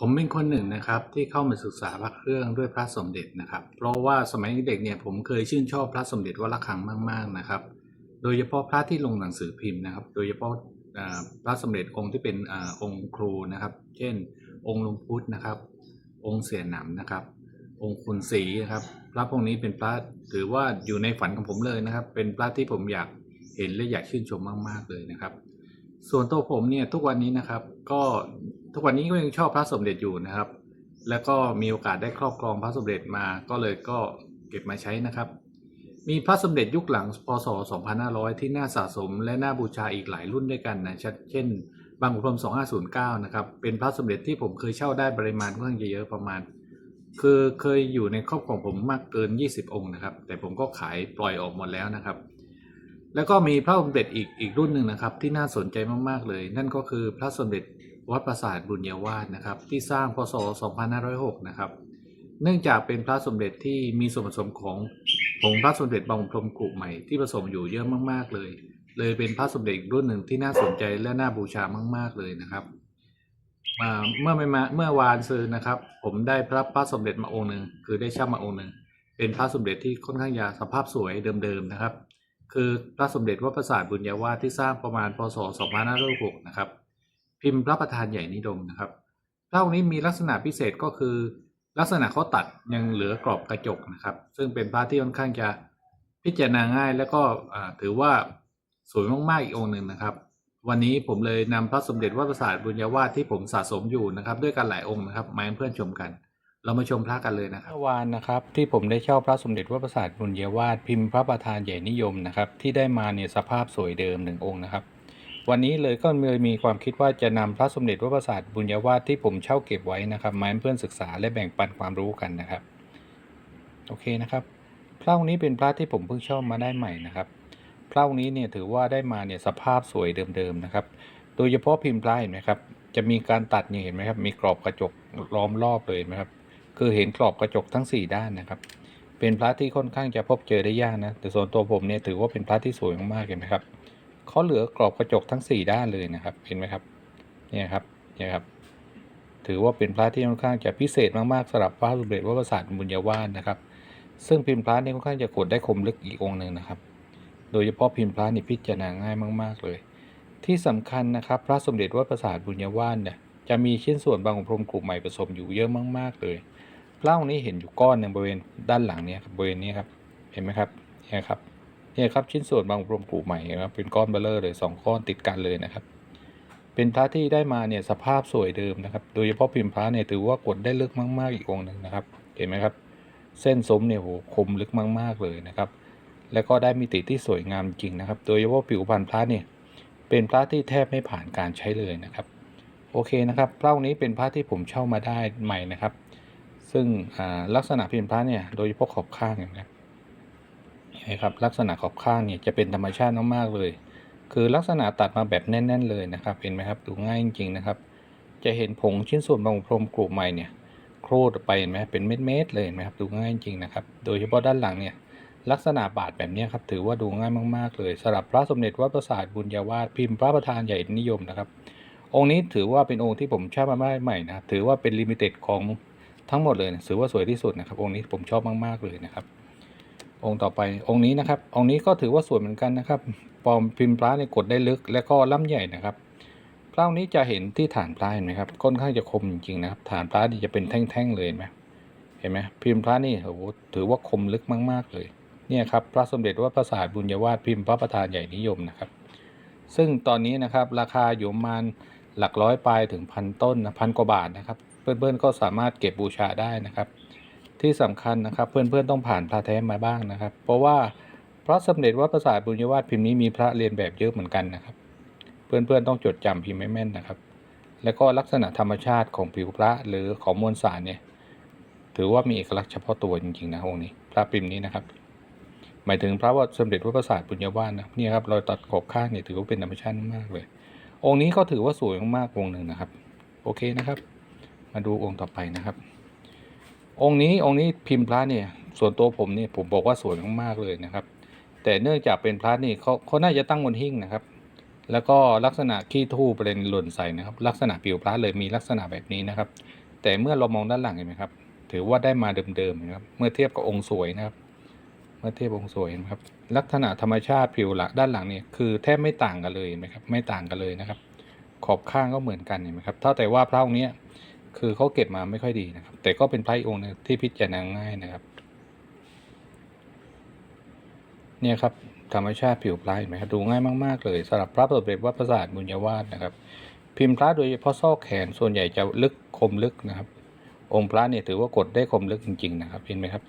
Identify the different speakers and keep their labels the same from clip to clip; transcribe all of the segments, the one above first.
Speaker 1: ผมเป็นคนหนึ่งนะครับที่เข้ามาศึกษาพระเครื่องด้วยพระสมเด็จนะครับ เพราะว่าสมัยเด็กเนี่ยผมเคยชื่นชอบพระสมเด็จวัดระฆังมาก ๆนะครับ โดยเฉพาะพระที่ลงหนังสือพิมพ์นะครับ โดยเฉพาะพระสมเด็จองค์ที่เป็นอองค์ครูนะครับ เช่น องค์ลุงพุทธนะครับ องค์เสียหนำนะครับ องค์คุณศรีนะครับ พระพวกนี้เป็นพระถือว่าอยู่ในฝันของผมเลยนะครับ เป็นพระที่ผมอยากเห็นและอยากชื่นชมมาก ๆเลยนะครับ ส่วนตัวผมเนี่ยทุกวันนี้นะครับ ก็ทุกวันนี้ก็ยังชอบพระสมเด็จอยู่นะครับ แล้วก็มีโอกาสได้ครอบครองพระสมเด็จมาก็เลยก็เก็บมาใช้นะครับ มีพระสมเด็จยุคหลังพศ 2500 ที่น่าสะสม และน่าบูชาอีกหลายรุ่นด้วยกันนะเช่น บางขุนพรหม2509 นะครับ เป็นพระสมเด็จที่ผมเคยเช่าได้ปริมาณค่อนข้างเยอะประมาณ คือเคยอยู่ในครอบครองผมมากเกิน 20 องค์นะครับ แต่ผมก็ขายปล่อยออกหมดแล้วนะครับ แล้วก็มีพระสมเด็จอีกอีกรุ่นหนึ่งนะครับ ที่น่าสนใจมากๆเลย นั่นก็คือพระสมเด็จวัดปราสาทบุญญาวาสนะครับ ที่สร้างพศ 2506 นะครับ เนื่องจากเป็นพระสมเด็จที่มีส่วนผสมของผงพระสมเด็จบางพรมกรุใหม่ที่ผสมอยู่เยอะมากๆเลย เลยเป็นพระสมเด็จรุ่นหนึ่งที่น่าสนใจและน่าบูชามาก ๆเลยนะครับเมื่อไม่มาเมื่อวานซื้อนะครับ ผมได้พระพระสมเด็จมาองค์หนึ่งคือได้เช่ามาองค์หนึ่งเป็นพระสมเด็จที่ค่อนข้างยาสภาพสวยเดิมๆนะครับ คือพระสมเด็จวัดประสาทบุญญาวาสที่สร้างประมาณพศ 2506 นะครับ พิมพ์พระประธานใหญ่นิดมนะครับพระองค์นี้มีลักษณะพิเศษก็คือ ลักษณะเขาตัดยังเหลือกรอบกระจกนะครับ ซึ่งเป็นพระที่ค่อนข้างจะพิจารณาง่าย แล้วก็ถือว่าสวยมากๆอีกองค์หนึ่งนะครับ วันนี้ผมเลยนำพระสมเด็จวัดประสาทบุญญาวาสที่ผมสะสมอยู่นะครับ ด้วยกันหลายองค์นะครับมาให้เพื่อนชมกัน เรามาชมพระกันเลยนะครับเมื่อวานนะครับ ที่ผมได้เช่าพระสมเด็จวัดประสาทบุญญาวาสพิมพ์พระประธานใหญ่นิยมนะครับ ที่ได้มาเนี่ยสภาพสวยเดิมหนึ่งองค์นะครับ วันนี้เลยก็เลยมีความคิดว่าจะนำพระสมเด็จวัดประสาทบุญญาวาสที่ผมเช่าเก็บไว้นะครับมาให้เพื่อนศึกษาและแบ่งปันความรู้กันนะครับ โอเคนะครับพระองค์นี้เป็นพระที่ผมเพิ่งเช่ามาได้ใหม่นะครับพระองค์นี้เนี่ยถือว่าได้มาเนี่ยสภาพสวยเดิมๆนะครับ โดยเฉพาะพิมพ์พระเห็นไหมครับจะมีการตัดเนี่ยเห็นไหมครับ มีกรอบกระจกล้อมรอบเลยนไหมครับ คือเห็นกรอบกระจกทั้ง 4 ด้านนะครับ เป็นพระที่ค่อนข้างจะพบเจอได้ยากนะ แต่ส่วนตัวผมเนี่ยถือว่าเป็นพระที่สวยมากๆเห็นไหมครับเขาเหลือกรอบกระจกทั้ง 4 ด้านเลยนะครับ เห็นไหมครับ เนี่ยครับ เนี่ยครับ ถือว่าเป็นพระที่ค่อนข้างจะพิเศษมากๆสำหรับพระสมเด็จวัดประสาทบุญญาวาสนะครับ ซึ่งพิมพ์พระนี่ค่อนข้างจะกดได้คมลึกอีกองค์หนึ่งนะครับ โดยเฉพาะพิมพ์พระนี่พิจารณาง่ายมาก ๆเลย ที่สำคัญนะครับ พระสมเด็จวัดประสาทบุญญาวาสเนี่ย จะมีชิ้นส่วนบางของพรมกลุ่มใหม่ผสมอยู่เยอะมาก ๆ เลยพระองค์นี้เห็นอยู่ก้อนหนึ่งบริเวณด้านหลังเนี่ยครับบริเวณนี้ครับเห็นไหมครับเนี่ยครับเนี่ยครับชิ้นส่วนบางพรมกลุ่มใหม่นะครับเป็นก้อนเบลเลอร์เลยสองก้อนติดกันเลยนะครับ เป็นพระที่ได้มาเนี่ยสภาพสวยเดิมนะครับ โดยเฉพาะพิมพ์พระเนี่ยถือว่ากดได้ลึกมาก ๆ อีกองหนึ่งนะครับ เห็นไหมครับ เส้นสมเนี่ยโหคมลึกมาก ๆเลยนะครับแล้วก็ได้มิติที่สวยงามจริงนะครับ โดยเฉพาะผิวพรรณพระเนี่ยเป็นพระที่แทบไม่ผ่านการใช้เลยนะครับ โอเคนะครับพระองค์นี้เป็นพระที่ผมเช่ามาได้ใหม่นะครับ ซึ่งอ่าลักษณะพิมพ์พระเนี่ยโดยเฉพาะขอบข้างเห็นไหมครับเห็นไหมครับลักษณะขอบข้างเนี่ยจะเป็นธรรมชาติมากๆเลย คือลักษณะตัดมาแบบแน่น ๆ เลยนะครับเห็นไหมครับดูง่ายจริงๆนะครับ จะเห็นผงชิ้นส่วนบางพรมกลุ่มใหม่เนี่ยโครดไปเห็นไหมเป็นเม็ดๆเลยเห็นไหมครับดูง่ายจริงๆนะครับ โดยเฉพาะด้านหลังเนี่ยลักษณะบาดแบบนี้ครับถือว่าดูง่ายมาก ๆ เลยสำหรับพระสมเด็จวัดประสาทบุญญาวาสพิมพ์พระประธานใหญ่นิยมนะครับ องค์นี้ถือว่าเป็นองค์ที่ผมช่ามาใหม่นะครับ ถือว่าเป็นลิมิเต็ดของทั้งหมดเลยนะถือว่าสวยที่สุดนะครับ องค์นี้ผมชอบมากๆเลยนะครับ องค์ต่อไปองค์นี้นะครับ องค์นี้ก็ถือว่าสวยเหมือนกันนะครับปอมพิมพ์พระเนี่ยกดได้ลึก และก็ล่ำใหญ่นะครับพระองค์นี้จะเห็นที่ฐานพระเห็นไหมครับค่อนข้างจะคมจริงๆนะครับ ฐานพระนี่จะเป็นแท่งๆเลยเห็นไหมเห็นไหมพิมพ์พระนี่โอ้โหถือว่าคมลึกมาก ๆเลยเนี่ยครับพระสมเด็จวัดประสาทบุญญาวาสพิมพ์พระประธานใหญ่นิยมนะครับ ซึ่งตอนนี้นะครับราคาอยู่ประมาณ หลักร้อยปลายถึงพันต้นนะพันกว่าบาทนะครับ เพื่อนๆก็สามารถเก็บบูชาได้นะครับ ที่สำคัญนะครับเพื่อนๆต้องผ่านพระแท้มาบ้างนะครับ เพราะว่าพระสมเด็จวัดประสาทบุญญาวาสพิมพ์นี้มีพระเรียนแบบเยอะเหมือนกันนะครับ เพื่อนๆต้องจดจำพิมพ์ให้แม่นนะครับ แล้วก็ลักษณะธรรมชาติของผิวพระหรือของมวลสารเนี่ยถือว่ามีเอกลักษณ์เฉพาะตัวจริงๆนะองค์นี้ พระพิมพ์นี้นะครับ หมายถึงพระวัดสมเด็จพระประสาทปุญญาวาสนะนี่ครับรอยตัดขอบข้างเนี่ยถือว่าเป็นธรรมชาติมากเลย องค์นี้ก็ถือว่าสวยมากๆองค์หนึ่งนะครับ โอเคนะครับ มาดูองค์ต่อไปนะครับ องค์นี้องค์นี้พิมพ์พระเนี่ย ส่วนตัวผมเนี่ยผมบอกว่าสวยมากๆเลยนะครับ แต่เนื่องจากเป็นพระนี่เขาเขาน่าจะตั้งบนหิ้งนะครับ แล้วก็ลักษณะขี้ทู่ประเด็นหล่นใส่นะครับ ลักษณะผิวพระเลยมีลักษณะแบบนี้นะครับ แต่เมื่อเรามองด้านหลังเห็นไหมครับ ถือว่าได้มาเดิมๆนะครับ เมื่อเทียบกับองค์สวยนะครับ เมื่อเทียบองค์สวยนะครับ ลักษณะธรรมชาติผิวหลักด้านหลังเนี่ยคือแทบไม่ต่างกันเลยเห็นไหมครับไม่ต่างกันเลยนะครับ ขอบข้างก็เหมือนกันเห็นไหมครับเท่าแต่ว่าพระองค์เนี้ยคือเขาเก็บมาไม่ค่อยดีนะครับ แต่ก็เป็นพระองค์หนึงที่พิจารณาง่ายนะครับ เนี่ยครับธรรมชาติผิวพระเห็นไหมครับดูง่ายมากๆเลยสำหรับพระสมเด็จวัดประสาทบุญยวาสนะครับ พิมพ์พระโดยเฉพาะซอกแขนส่วนใหญ่จะลึกคมลึกนะครับ องค์พระเนี่ยถือว่ากดได้คมลึกจริง ๆ นะครับเห็นไหมครับ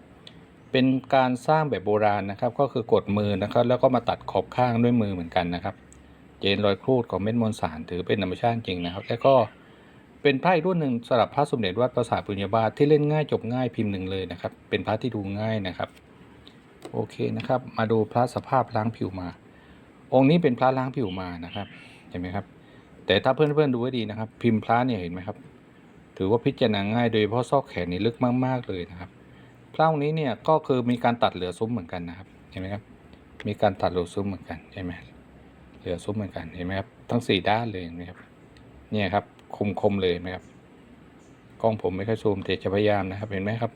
Speaker 1: เป็นการสร้างแบบโบราณนะครับ ก็คือกดมือนะครับ แล้วก็มาตัดขอบข้างด้วยมือเหมือนกันนะครับ เจนรอยครูดของเม็ดมวลสารถือเป็นธรรมชาติจริงนะครับ แล้วก็เป็นพระอีกรุ่นหนึ่งสำหรับพระสมเด็จวัดประสาทปุญญาบาทที่เล่นง่ายจบง่ายพิมพ์หนึ่งเลยนะครับ เป็นพระที่ดูง่ายนะครับ โอเคนะครับ มาดูพระสภาพล้างผิวมา องค์นี้เป็นพระล้างผิวมานะครับ เห็นไหมครับ แต่ถ้าเพื่อนๆดูให้ดีนะครับ พิมพ์พระเนี่ยเห็นไหมครับ ถือว่าพิจารณาง่ายโดยเฉพาะซอกแขนนี่ลึกมาก ๆเลยนะครับ พระองค์นี้เนี่ยก็คือมีการตัดเหลือซุ้มเหมือนกันนะครับเห็นไหมครับ มีการตัดเหลือซุ้มเหมือนกันใช่ไหมเหลือซุ้มเหมือนกันเห็นไหมครับทั้งสี่ด้านเลยเห็นไหมครับเนี่ยครับคมคมเลยนไหมครับกล้องผมไม่ค่อยซูมแต่จะพยายามนะครับเห็นไหมครับ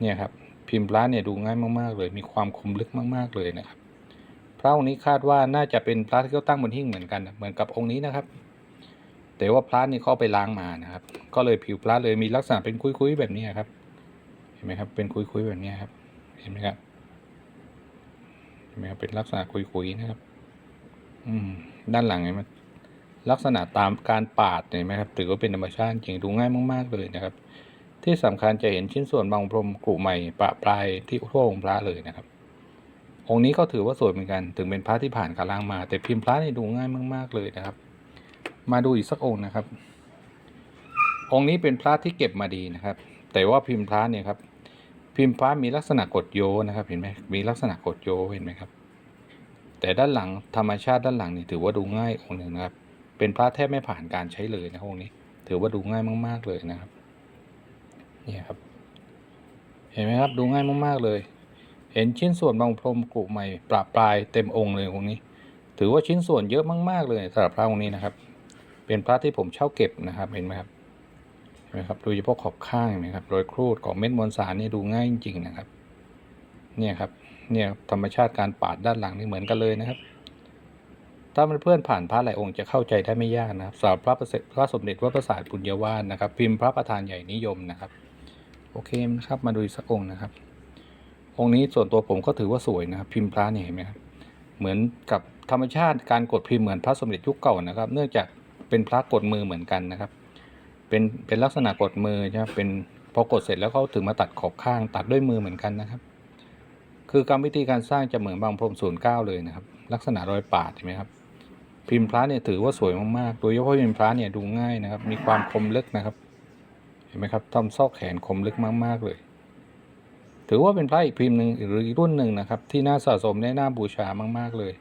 Speaker 1: เนี่ยครับพิมพ์พระเนี่ยดูง่ายมากๆ เลย มีความคมลึกมากๆเลยนะครับพระองค์นี้คาดว่าน่าจะเป็นพระที่เขาตั้งบนหิ้งเหมือนกัน เหมือนกับองค์นี้นะครับ แต่ว่าพระนี่เขาเอาไปล้างมานะครับ ก็เลยผิวพระเลยมีลักษณะเป็นคุยๆแบบนี้ครับ ไหมครับ เป็นคุยๆแบบนี้ครับ เห็นไหมครับ เห็นไหมครับ เป็นลักษณะคุยๆนะครับ อืม ด้านหลังเห็นไหมลักษณะตามการปาดเห็นไหมครับ ถือว่าเป็นธรรมชาติจริงดูง่ายมากๆเลยนะครับ ที่สำคัญจะเห็นชิ้นส่วนบางพรมกรุใหม่ปะปลายที่ทั่วองค์พระเลยนะครับ องค์นี้ก็ถือว่าสวยเหมือนกัน ถึงเป็นพระที่ผ่านการล้างมา แต่พิมพ์พระนี่ดูง่ายมาก ๆเลยนะครับ มาดูอีกสักองค์นะครับ องค์นี้เป็นพระที่เก็บมาดีนะครับ แต่ว่าพิมพ์พระเนี่ยครับ พิมพ์พระมีลักษณะกดโยนะครับเห็นไหมมีลักษณะกดโยเห็นไหมครับ แต่ด้านหลังธรรมชาติด้านหลังนี่ถือว่าดูง่ายองค์หนึ่งนะครับ เป็นพระแทบไม่ผ่านการใช้เลยนะองค์นี้ ถือว่าดูง่ายมาก ๆเลยนะครับนี่ครับ เห็นไหมครับดูง่ายมากๆเลย เห็นชิ้นส่วนบางพรมกรุใหม่ปราปลายเต็มองค์เลยองค์นี้ ถือว่าชิ้นส่วนเยอะมาก ๆเลยสำหรับพระองค์นี้นะครับ เป็นพระที่ผมเช่าเก็บนะครับเห็นไหมครับ นไหมครับดยเฉพาะขอบข้างนไหมครับรอยครูดของเม็ดมวลสารนี่ดูง่ายจริงๆนะครับ เนี่ยครับเนี่ยธรรมชาติการปาดด้านหลังนี่เหมือนกันเลยนะครับ ถ้าเพื่อนผ่านพระหลายองค์จะเข้าใจได้ไม่ยากนะครับสำหรับพระประเสริฐพระสมเด็จวัดประสาทปุญญาวาสนะครับ พิมพ์พระประธานใหญ่นิยมนะครับ โอเคนะครับมาดูสักองค์นะครับ องค์นี้ส่วนตัวผมก็ถือว่าสวยนะครับ พิมพ์พระเนี่ยเห็นไหมครับเหมือนกับธรรมชาติการกดพิมพ์เหมือนพระสมเด็จยุคเก่านะครับ เนื่องจากเป็นพระกดมือเหมือนกันนะครับ เป็นเป็นลักษณะกดมือใช่ไหมเป็นพอกดเสร็จแล้วเขาถึงมาตัดขอบข้าง ตัดด้วยมือเหมือนกันนะครับ คือกรรมวิธีการสร้างจะเหมือนบางพรมศูนย์เก้าเลยนะครับ ลักษณะรอยปาดเห็นไหมครับ พิมพ์พระเนี่ยถือว่าสวยมากๆ โดยเฉพาะพิมพ์พระเนี่ยดูง่ายนะครับ มีความคมลึกนะครับ เห็นไหมครับทำซอกแขนคมลึกมากๆเลย ถือว่าเป็นพระอีกพิมพ์หนึ่งหรืออีกรุ่นหนึ่งนะครับ ที่น่าสะสมได้น่าบูชามากๆเลย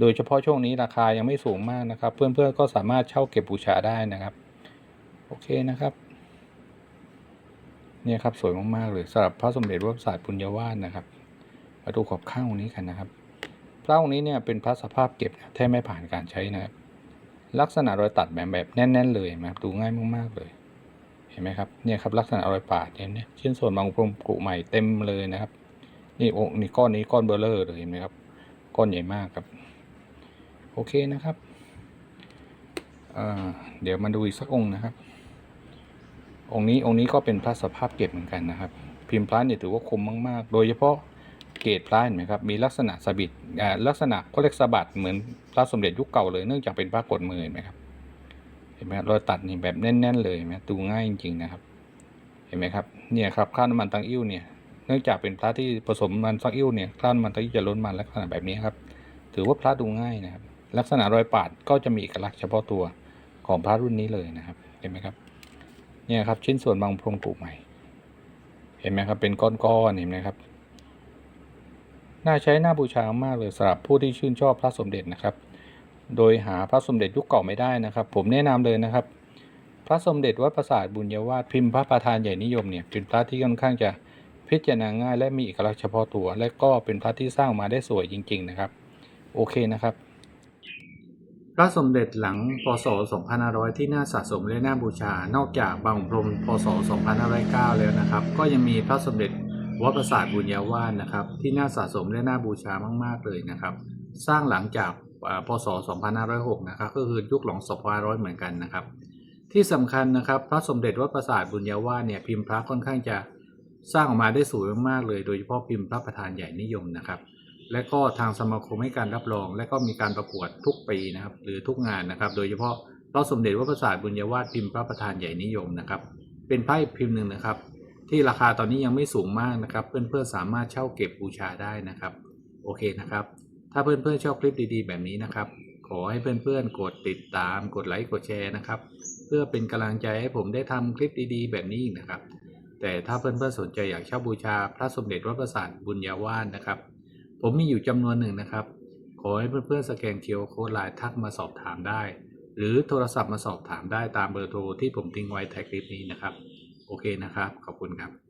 Speaker 1: โดยเฉพาะช่วงนี้ราคายังไม่สูงมากนะครับ เพื่อนๆก็สามารถเช่าเก็บบูชาได้นะครับ โอเคนะครับเนี่ยครับสวยมากๆเลยสำหรับพระสมเด็จวัดประสาทปุญญาวาสนะครับมาดูขอบข้างองนี้กันนะครับพระองค์นี้เนี่ยเป็นพระสภาพเก็บนะแทบไม่ผ่านการใช้นะครับ ลักษณะรอยตัดแบบแบบแน่น ๆ เลยนะครับดูง่ายมากๆเลยเห็นไหมครับเนี่ยครับลักษณะรอยปาดเนี่ยเนี่ยชิ้นส่วนบางพรมกรุใหม่เต็มเลยนะครับนี่องค์นี่ก้อนนี้ก้อนเบลเลอร์เลยเห็นไหมครับก้อนใหญ่มากครับโอเคนะครับอ่าเดี๋ยวมาดูอีกสักองค์นะครับ องค์นี้องค์นี้ก็เป็นพระสภาพเก็บเหมือนกันนะครับ พิมพ์พระเนี่ยถือว่าคมมาก ๆ โดยเฉพาะเกรดพระเห็นไหมครับมีลักษณะสบิดลักษณะก็เรียกสะบัดเหมือนพระสมเด็จยุคเก่าเลยเนื่องจากเป็นพระกดมือเห็นไหมครับเห็นไหมครับรอยตัดนี่แบบแน่น ๆ เลยเห็นไหมดูง่ายจริง ๆ นะครับ เห็นไหมครับเนี่ยครับคราน้ำมันตังอิ่วเนี่ยเนื่องจากเป็นพระที่ผสมมันตังอิ่วเนี่ยคราน้ำมันตังอิ่วจะล้นมันลักษณะแบบนี้ครับ ถือว่าพระดูง่ายนะครับ ลักษณะรอยปาดก็จะมีเอกลักษณ์เฉพาะตัวของพระรุ่นนี้เลยนะครับ เห็นไหมครับ เนี่ยครับชิ้นส่วนบางพรมกรุใหม่ เห็นไหมครับเป็นก้อนๆเห็นไหมครับน่าใช้น่าบูชามากเลยสำหรับผู้ที่ชื่นชอบพระสมเด็จนะครับ โดยหาพระสมเด็จยุคเก่าไม่ได้นะครับ ผมแนะนำเลยนะครับ พระสมเด็จวัดประสาทบุญญาวาสพิมพ์พระประธานใหญ่นิยมเนี่ยเป็นพระที่ค่อนข้างจะพิจารณาง่าย และมีเอกลักษณ์เฉพาะตัว และก็เป็นพระที่สร้างมาได้สวยจริง ๆ นะครับ โอเคนะครับ พระสมเด็จหลังพศ 2500 ที่น่าสะสมและน่าบูชา นอกจากบางพรมพศ 2509 แล้วนะครับ ก็ยังมีพระสมเด็จวัดประสาทบุญญาวาสนะครับ ที่น่าสะสมและน่าบูชามาก ๆ เลยนะครับ สร้างหลังจากพศ 2506 นะครับ ก็คือยุคหลัง2500 เหมือนกันนะครับ ที่สำคัญนะครับ พระสมเด็จวัดประสาทบุญญาวาสเนี่ยพิมพ์พระค่อนข้างจะสร้างออกมาได้สวยมากๆเลย โดยเฉพาะพิมพ์พระประธานใหญ่นิยมนะครับ และก็ทางสมาคมให้การรับรอง และก็มีการประกวดทุกปีนะครับ หรือทุกงานนะครับ โดยเฉพาะพระสมเด็จวัดประสาทบุญญาวาสพิมพ์พระประธานใหญ่นิยมนะครับ เป็นไพ่พิมพ์หนึ่งนะครับ ที่ราคาตอนนี้ยังไม่สูงมากนะครับ เพื่อนๆสามารถเช่าเก็บบูชาได้นะครับ โอเคนะครับ ถ้าเพื่อนๆชอบคลิปดีๆ แบบนี้นะครับ ขอให้เพื่อนๆกดติดตาม กดไลค์กดแชร์นะครับ เพื่อเป็นกำลังใจให้ผมได้ทำคลิปดีๆ แบบนี้อีกนะครับ แต่ถ้าเพื่อนๆสนใจอยากเช่าบูชาพระสมเด็จวัดประสาทบุญญาวาสนะครับ ผมมีอยู่จำนวนหนึ่งนะครับ ขอให้เพื่อนๆสแกนเคียวโค้ดไลน์ทักมาสอบถามได้ หรือโทรศัพท์มาสอบถามได้ตามเบอร์โทรที่ผมทิ้งไว้ท้ายคลิปนี้นะครับ โอเคนะครับ ขอบคุณครับ